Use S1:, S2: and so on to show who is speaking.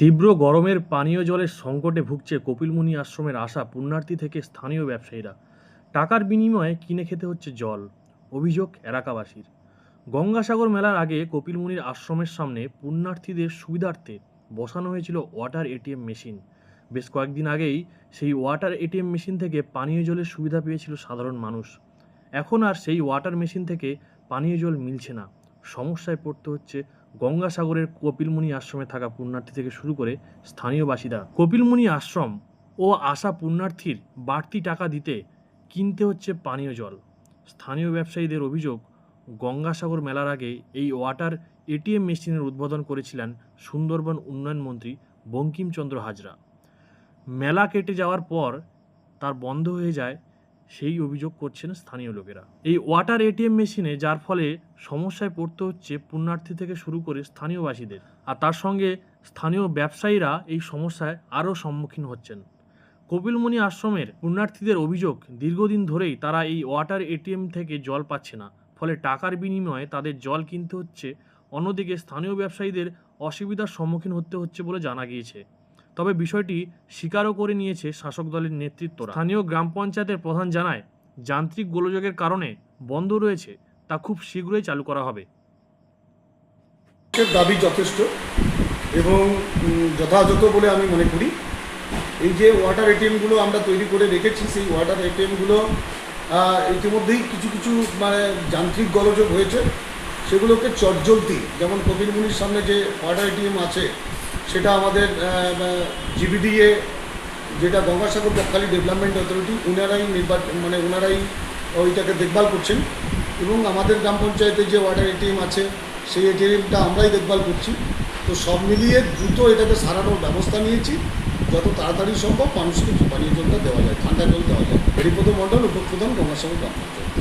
S1: তীব্র গরমের পানীয় জলের সংকটে ভুগছে কপিলমুনি আশ্রমের আশা পুণ্যার্থী থেকে স্থানীয় ব্যবসায়ীরা। টাকার বিনিময়ে কিনে খেতে হচ্ছে জল, অভিযোগ এলাকাবাসীর। গঙ্গাসাগর মেলার আগে কপিলমুনির আশ্রমের সামনে পুণ্যার্থীদের সুবিধার্থে বসানো হয়েছিল ওয়াটার এটিএম মেশিন। বেশ কয়েকদিন আগেই সেই ওয়াটার এটিএম মেশিন থেকে পানীয় জলের সুবিধা পেয়েছিল সাধারণ মানুষ। এখন আর সেই ওয়াটার মেশিন থেকে পানীয় জল মিলছে না। সমস্যায় পড়তে হচ্ছে গঙ্গাসাগরের কপিলমুনি আশ্রমে থাকা পুণ্যার্থী থেকে শুরু করে স্থানীয় বাসিন্দা। কপিলমুনি আশ্রম ও আশা পুণ্যার্থীর বাড়তি টাকা দিতে কিনতে হচ্ছে পানীয় জল। স্থানীয় ব্যবসায়ীদের অভিযোগ, গঙ্গাসাগর মেলার আগে এই ওয়াটার এটিএম মেশিনের উদ্বোধন করেছিলেন সুন্দরবন উন্নয়ন মন্ত্রী বঙ্কিমচন্দ্র হাজরা। মেলা কেটে যাওয়ার পর তার বন্ধ হয়ে যায় সেই অভিযোগ করছেন স্থানীয় লোকেরা। এই ওয়াটার এটিএম মেশিনে, যার ফলে সমস্যায় পড়তে হচ্ছে পুণ্যার্থী থেকে শুরু করে স্থানীয়বাসীদের। আর তার সঙ্গে স্থানীয় ব্যবসায়ীরা এই সমস্যায় আরও সম্মুখীন হচ্ছেন। কপিলমণি আশ্রমের পুণ্যার্থীদের অভিযোগ, দীর্ঘদিন ধরেই তারা এই ওয়াটার এটিএম থেকে জল পাচ্ছে না। ফলে টাকার বিনিময়ে তাদের জল কিনতে হচ্ছে। অন্যদিকে স্থানীয় ব্যবসায়ীদের অসুবিধার সম্মুখীন হতে হচ্ছে বলে জানা গিয়েছে। তবে বিষয়টি স্বীকারও করে নিয়েছে শাসক দলের নেতৃত্বরা। স্থানীয় গ্রাম পঞ্চায়েতের প্রধান জানায়, যান্ত্রিক গোলযোগের কারণে বন্ধ রয়েছে, তা খুব শীঘ্রই চালু করা হবে।
S2: দাবি যথেষ্ট এবং যথাযথ বলে আমি মনে করি। এই যে ওয়াটার এটিএমগুলো আমরা তৈরি করে রেখেছি, সেই ওয়াটার এটিএমগুলো ইতিমধ্যেই কিছু কিছু মানে যান্ত্রিক গলযোগ হয়েছে। সেগুলোকে চটজলতি যেমন কবির কপিলমুনির সামনে যে ওয়াটার এটিএম আছে সেটা আমাদের জিবিডিএ যেটা গঙ্গাসাগর বকখালি ডেভেলপমেন্ট অথরিটি ওনারাই নির্বাচন মানে ওনারাই ওইটাকে দেখভাল করছেন। এবং আমাদের গ্রাম পঞ্চায়েতে যে ওয়াটার এটিএম আছে, সেই এটিএমটা আমরাই দেখভাল করছি। তো সব মিলিয়ে দ্রুত এটাকে সারানোর ব্যবস্থা নিয়েছি, যত তাড়াতাড়ি সম্ভব মানুষকে পানীয় জলটা দেওয়া যায়, ঠান্ডা জল দেওয়া যায়। হরিপদ মণ্ডল, উপপ্রধান, গঙ্গাসাগর গ্রাম পঞ্চায়েত।